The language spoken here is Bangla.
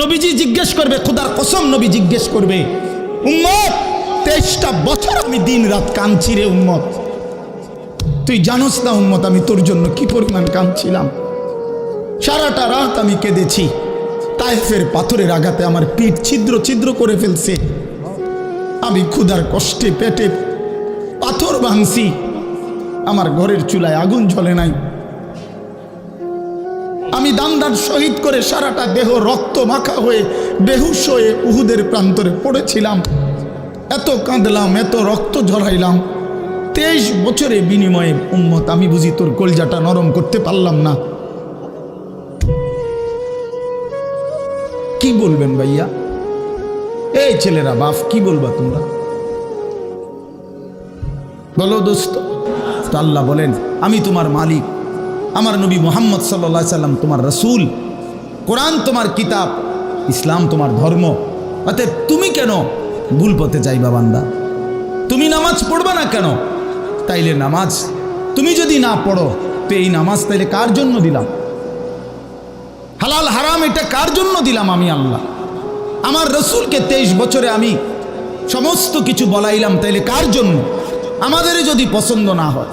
নবীজি জিজ্ঞেস করবে, খুদার কসম নবী জিজ্ঞেস করবে, উম্মত, তেইশটা বছর আমি দিন রাত কাঁদছি রে উম্মত। তুই জানোস না উম্মত, আমি তোর জন্য কি পরিমাণ কাঁদছিলাম। সারাটা রাত আমি কেঁদেছি তাইফের পাথরের আঘাতে আমার পিঠ ছিদ্র ছিদ্র করে ফেলছে। আমি ক্ষুধার কষ্টে পেটে পাথর ভাঙছি, আমার ঘরের চুলায় আগুন জ্বলে নাই। আমি দান্দার শহীদ করে সারাটা দেহ রক্ত মাখা হয়ে বেহুশ হয়ে উহুদের প্রান্তরে পড়েছিলাম। এত কাঁদলাম, এত রক্ত ঝরাইলাম। তেইশ বছরে বিনিময়ে উম্মত, আমি বুঝি তোর কলজাটা নরম করতে পারলাম না। কি বলবেন ভাইয়া? এই ছেলেরা বাপ কি বলবা তোমরা? বলো দোস্ত। আল্লাহ বলেন, আমি তোমার মালিক। আমার নবী মোহাম্মদ সাল্লা সাল্লাম তোমার রসুল, কোরআন তোমার কিতাব, ইসলাম তোমার ধর্ম। অতএব তুমি কেন ভুল পথে যাইবা বান্দা? তুমি নামাজ পড়বা না কেন? তাইলে নামাজ। তুমি যদি না পড়ো, তো এই নামাজ তাইলে কার জন্য দিলাম? হালাল হারাম, এটা কার জন্য দিলাম আমি আল্লাহ? আমার রসুলকে তেইশ বছরে আমি সমস্ত কিছু বলাইলাম, তাইলে কার জন্য? আমাদের যদি পছন্দ না হয়।